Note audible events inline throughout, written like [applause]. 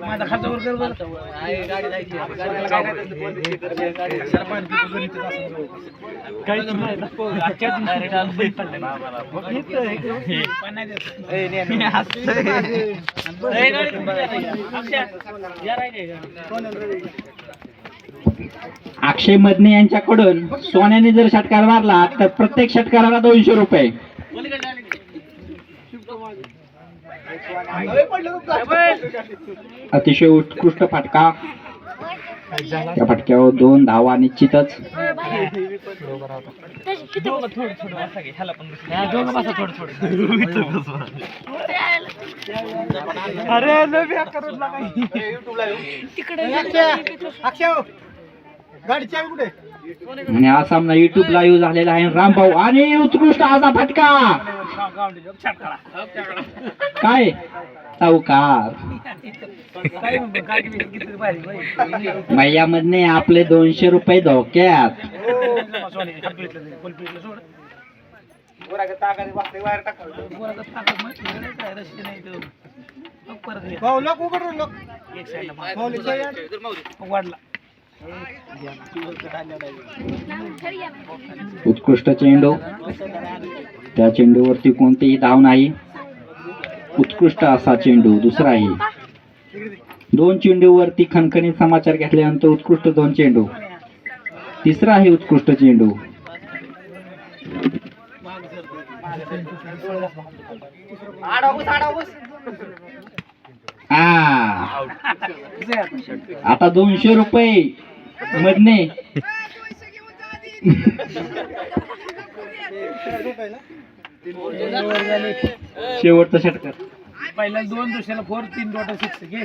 माझा कर पडलं गाडी कुठे जाते? अक्षय, मदने यांच्याकडून सोन्याने जर षटकार मारला तर प्रत्येक षटकाराला दोनशे रुपये अतिशय उत्कृष्ट फटका. त्या फटक्यावर दोन धावा निश्चितच. अरे आणि हा सामना युट्यूब लाईव्ह झालेला आहे. रामभाऊ आणि उत्कृष्ट असा फटका. काय? चौकार काय मैया मधने आपले दोनशे रुपये धोक्यात. उत्कृष्ट चेंडू. त्या चेंडूवरती कोणतीही धाव नाही. उत्कृष्ट असा चेंडू दुसराही. दोन चेंडूवरती खणखणीत समाचार घेतल्यानंतर उत्कृष्ट दोन चेंडू. तिसराही उत्कृष्ट चेंडू. आता दोनशे रुपये मधने. [laughs] शेवटचा षटकार. पहिल्या दोन दुसऱ्याला फोर तीन डॉट सिक्स घे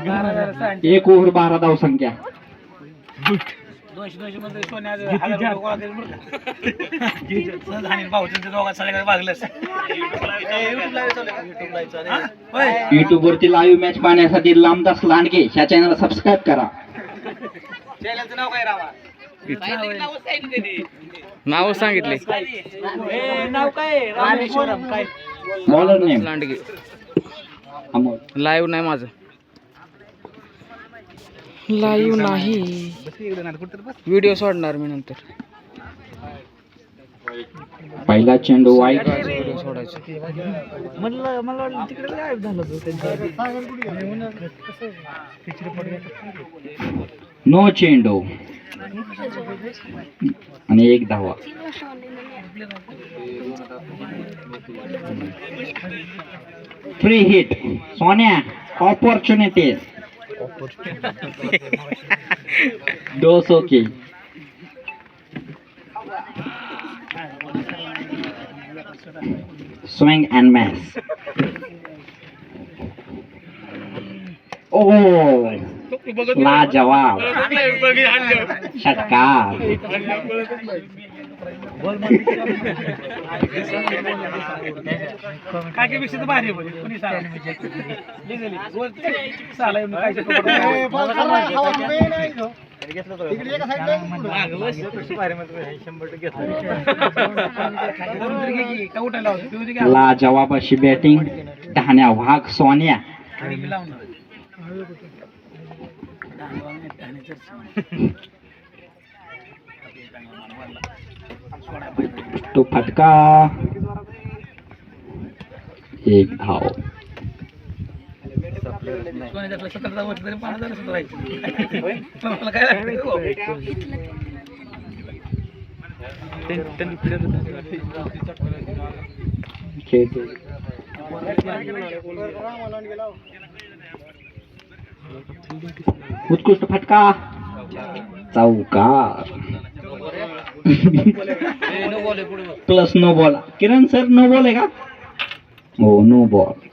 बारा हजार सांग. एक ओव्हर बारा धाव संख्या दोनशे दोनशे मध्ये सोन्या हजार रुपये गोळा करून बरं का? सहज हाणीन भाऊ त्यांच्या दोघात सगळ्या भागलंच हा? होय. युट्यूब वरती लाईव्ह मॅच पाहण्यासाठी रामदास लांडगे ह्या चॅनलला सबस्क्राईब करा नाव सांगितले ए, नाव काय रामेश्वरम काय? Bowler name Landge. Amol live नाही माझं. लाईव्ह नाही. व्हिडिओ सोडणार मी नंतर. पहिला चेंडू वाईट. सोडायचा. म्हणलं मला वाटलं तिकडे गायब झालं होतं त्यांच्या नो चेंडू. आणि एक धावा free hit Sonya opportunity does okay swing and mass ओ लाजवाब षटकार. तर भारी कुणी की लाजवाब अशी बॅटिंग धाण्या वाघ सोन्या. तो फटका. एक धाव. सोन्याच्या उत्कृष्ट फटका. चौकार. Plus no ball Kiran sir no ball आहे का? हो नो बॉल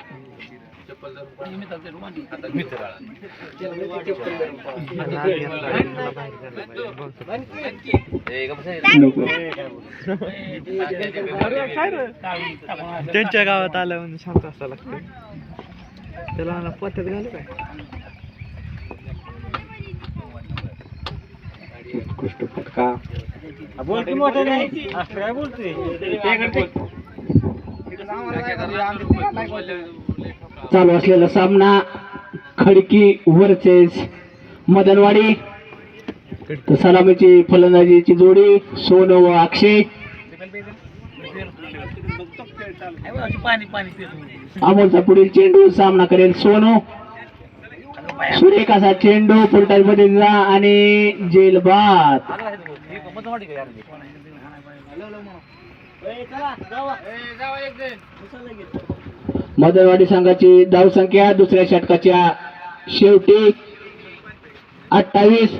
त्यांच्या गावात आलं म्हणून शांत असावं लागतं. त्याला मला पत्त्यात घालू काय? उत्कृष्ट फटका. चालू असलेला सामना खडकी वर्सेस मदनवाडी सलामीची फलंदाजीची जोडी सोनू व अक्षय. पाणी पाणी पितो अमोलचा पुढील चेंडू सामना करेल सोनू. सुरेखाचा असा चेंडू पुरटाई मध्ये जा आणि जेल मदरवाडी मदनवाडी संघाची धावसंख्या दुसऱ्या षटकाच्या शेवटी अठ्ठावीस.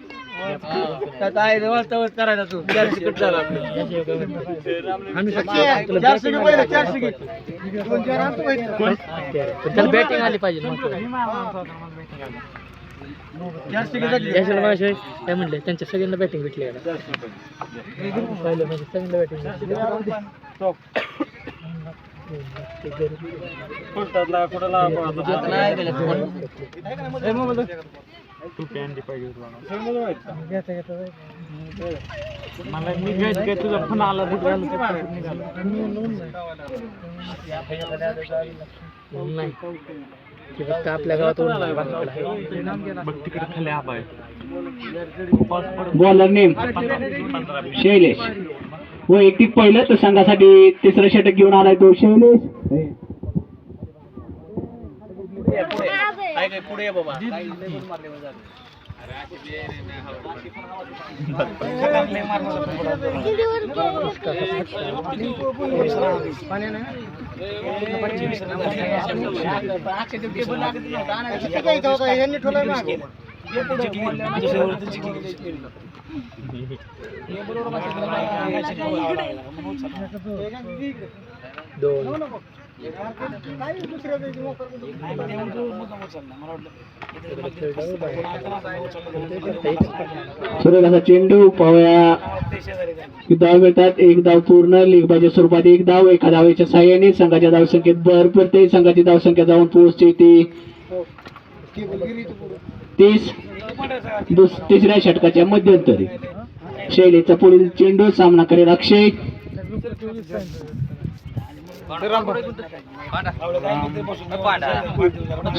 आता आहे वळत करायला तू. चारशे कट झाला त्याला बॅटिंग आली पाहिजे यशाला काय म्हणले? त्यांच्या सगळ्यांना बॅटिंग भेटली का पहिलं म्हणजे सगळ्यांना बॅटिंग मला. निघायचं काय तुझा फोन आला नाही. फक्त आपल्या गावात. बघ तिकडे खाली आबा बॉलर नेम शैलेश. वैयक्तिक पहिलं तर संघासाठी तिसरं षटक घेऊन आलाय तो शैलेश. पुढे ये बाबा. दोन. सुरेखाचा चेंडू पावया धाव मिळतात एक धाव पूर्ण. लिगबाच्या स्वरूपात एक धाव एका धावेच्या साह्याने संघाच्या धावसंख्येत भर पडते संघाची धावसंख्या जाऊन पोहोचते ती. तीस दुस तिसऱ्या षटकाच्या मध्यंतरी. शैलीचा पुढील चेंडू सामना करेल अक्षय.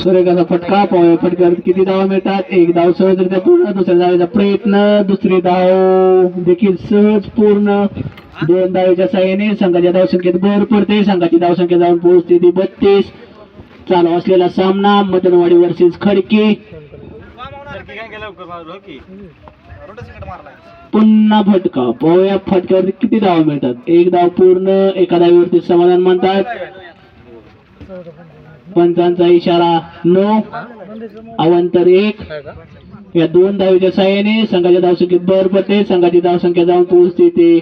सुरेखाचा फटका फटक्यावर किती धावा मिळतात? एक धाव सहजरित्या पूर्ण दुसऱ्या धावेचा प्रयत्न दुसरी धाव देखील सहज पूर्ण. दोन धावेच्या साह्याने संघाच्या धावसंख्येत भर पडते. संघाची धावसंख्या जाऊन पोहोचते ती बत्तीस. चालू असलेला सामना मदनवाडी वर्सेस खडकी. पुन्हा फटका. पोहया फटक्यावरती किती धाव मिळतात? एक धाव पूर्ण एका धावीवरती समाधान म्हणतात पंचांचा इशारा नो अवंतर एक. या दोन धावीच्या साह्याने संघाच्या धावसंख्येत भर पडते. संघाची धावसंख्या जाऊन पोहोचते ते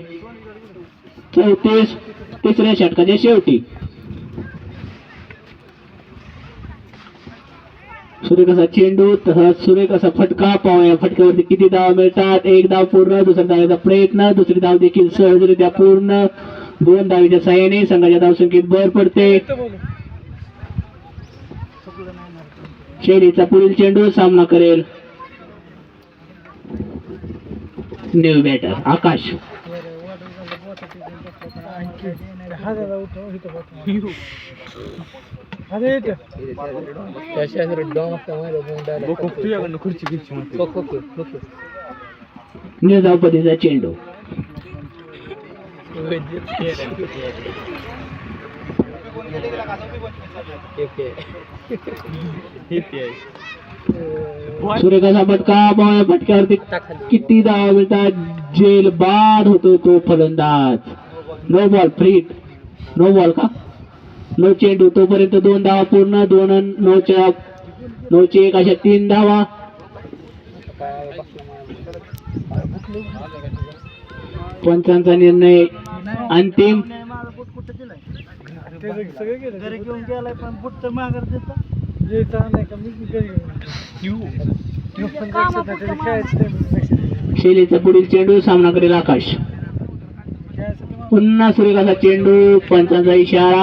चौतीस. तिसऱ्या षटकाच्या शेवटी. सुरेख चेंडू तसाच सुरेख फटका पाहूया. फटक्यावरती किती धाव मिळतात? एक धाव पूर्ण दुसरा धावेचा प्रयत्न दुसरी धाव देखील सहजरित्या पूर्ण. दोन धावीच्या साह्याने संघाच्या धावसंख्येत भर पडते. शैलीचा पुढील चेंडू सामना करेल. New batter Akash. खुर्ची म्हणते न्यू धावपतीचा चेंडू. सुरेखाचा फटका पावया फटक्यावरती किती धावा मिळतात? जेल बाद होतो तो फलंदाज. No ball free no ball का? नो चेंडू तोपर्यंत दोन धावा पूर्ण दोन नऊच्या नऊचे एक अशा तीन धावा. पंचांचा निर्णय अंतिम. शैलीचा पुढील चेंडू सामना करेल आकाश. पुन्हा सुरेखाचा चेंडू पंचांचा इशारा.